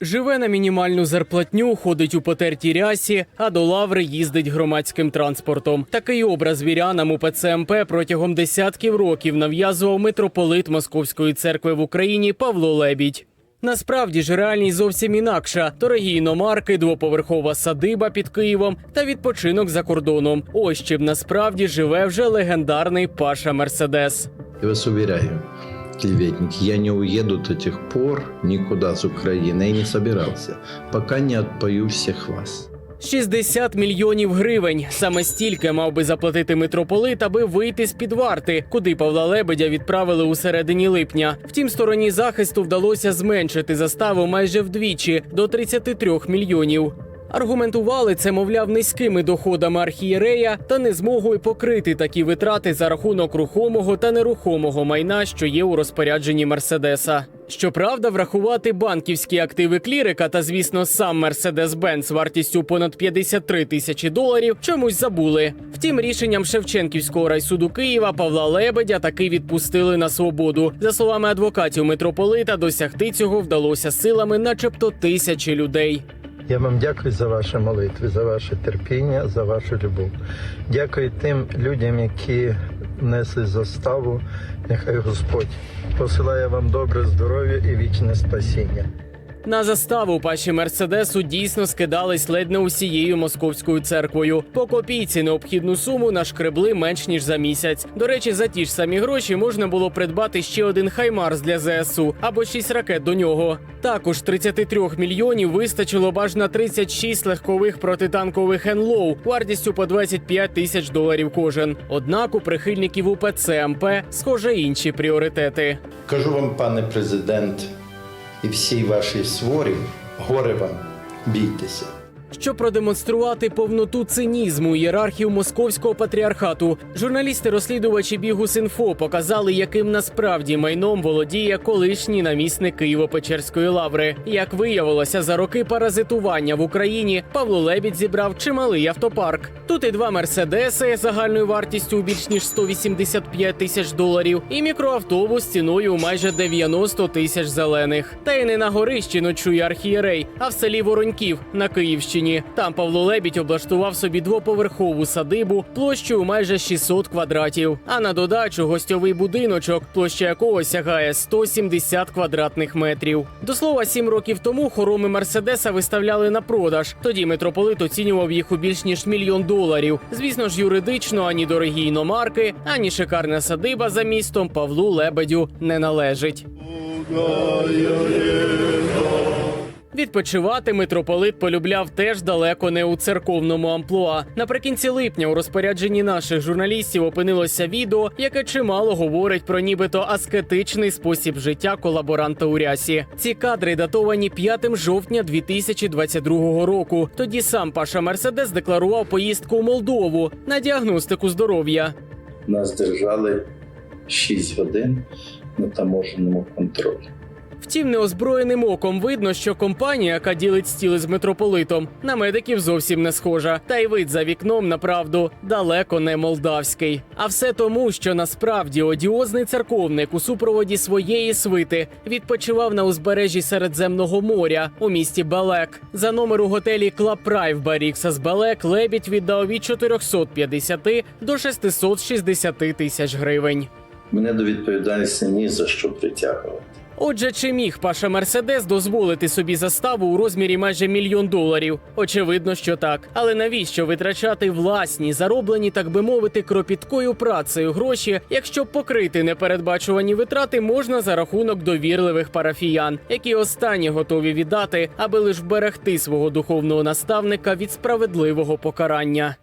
Живе на мінімальну зарплатню, ходить у потертій рясі, а до лаври їздить громадським транспортом. Такий образ вірянам у ПЦМП протягом десятків років нав'язував митрополит Московської церкви в Україні Павло Лебідь. Насправді ж реальність зовсім інакша: дорогі іномарки, двоповерхова садиба під Києвом та відпочинок за кордоном. Ось чим насправді живе вже легендарний Паша Мерседес. Я вас уверяю, клеветники, я не уеду до тех пор никуда с Украины. Я не собирался, пока не отпою всех вас. 60 мільйонів гривень. Саме стільки мав би заплатити митрополит, аби вийти з під варти, куди Павла Лебедя відправили у середині липня. Втім, стороні захисту вдалося зменшити заставу майже вдвічі до 33 мільйонів. Аргументували це, мовляв, низькими доходами архієрея та незмогою покрити такі витрати за рахунок рухомого та нерухомого майна, що є у розпорядженні Мерседеса. Щоправда, врахувати банківські активи клірика та, звісно, сам Мерседес-Бенц вартістю понад 53 тисячі доларів чомусь забули. Втім, рішенням Шевченківського райсуду Києва Павла Лебедя таки відпустили на свободу. За словами адвокатів митрополита, досягти цього вдалося силами, начебто тисячі людей. Я вам дякую за ваші молитви, за ваше терпіння, за вашу любов. Дякую тим людям, які несли заставу. Нехай Господь посилає вам добре здоров'я і вічне спасіння. На заставу паші Мерседесу дійсно скидались ледь не усією московською церквою. По копійці необхідну суму нашкребли менш ніж за місяць. До речі, за ті ж самі гроші можна було придбати ще один хаймарс для ЗСУ або 6 ракет до нього. Також 33 мільйонів вистачило б аж на 36 легкових протитанкових «Енлоу» вартістю по 25 тисяч доларів кожен. Однак у прихильників УПЦ МП схоже інші пріоритети. Кажу вам, пане президент, і всій вашій сворі, горе вам, бійтеся. Щоб продемонструвати повноту цинізму ієрархів московського патріархату, журналісти-розслідувачі Бігус.Інфо показали, яким насправді майном володіє колишній намісник Києво-Печерської лаври. Як виявилося, за роки паразитування в Україні Павло Лебідь зібрав чималий автопарк. Тут і два мерседеси загальною вартістю більш ніж 185 тисяч доларів, і мікроавтобус ціною майже 90 тисяч зелених. Та й не на горищі ночує архієрей, а в селі Вороньків на Київщині. Там Павло Лебідь облаштував собі двоповерхову садибу площею майже 600 квадратів. А на додачу гостьовий будиночок, площа якого сягає 170 квадратних метрів. До слова, сім років тому хороми Мерседеса виставляли на продаж. Тоді митрополит оцінював їх у більш ніж мільйон доларів. Звісно ж, юридично ані дорогі іномарки, ані шикарна садиба за містом Павлу Лебедю не належить. Відпочивати митрополит полюбляв теж далеко не у церковному амплуа. Наприкінці липня у розпорядженні наших журналістів опинилося відео, яке чимало говорить про нібито аскетичний спосіб життя колаборанта у рясі. Ці кадри датовані 5 жовтня 2022 року. Тоді сам Паша Мерседес декларував поїздку у Молдову на діагностику здоров'я. Нас держали 6 годин на таможеному контролі. Втім, неозброєним оком видно, що компанія, яка ділить стіли з митрополитом, на медиків зовсім не схожа. Та й вид за вікном, направду, далеко не молдавський. А все тому, що насправді одіозний церковник у супроводі своєї свити відпочивав на узбережжі Середземного моря у місті Балек. За номер у готелі Prime в Баріксас Балек Лебідь віддав від 450 до 660 тисяч гривень. Мене до відповідальності ні за що притягувати. Отже, чи міг Паша Мерседес дозволити собі заставу у розмірі майже мільйон доларів? Очевидно, що так. Але навіщо витрачати власні, зароблені, так би мовити, кропіткою працею гроші, якщо покрити непередбачувані витрати можна за рахунок довірливих парафіян, які останні готові віддати, аби лиш вберегти свого духовного наставника від справедливого покарання?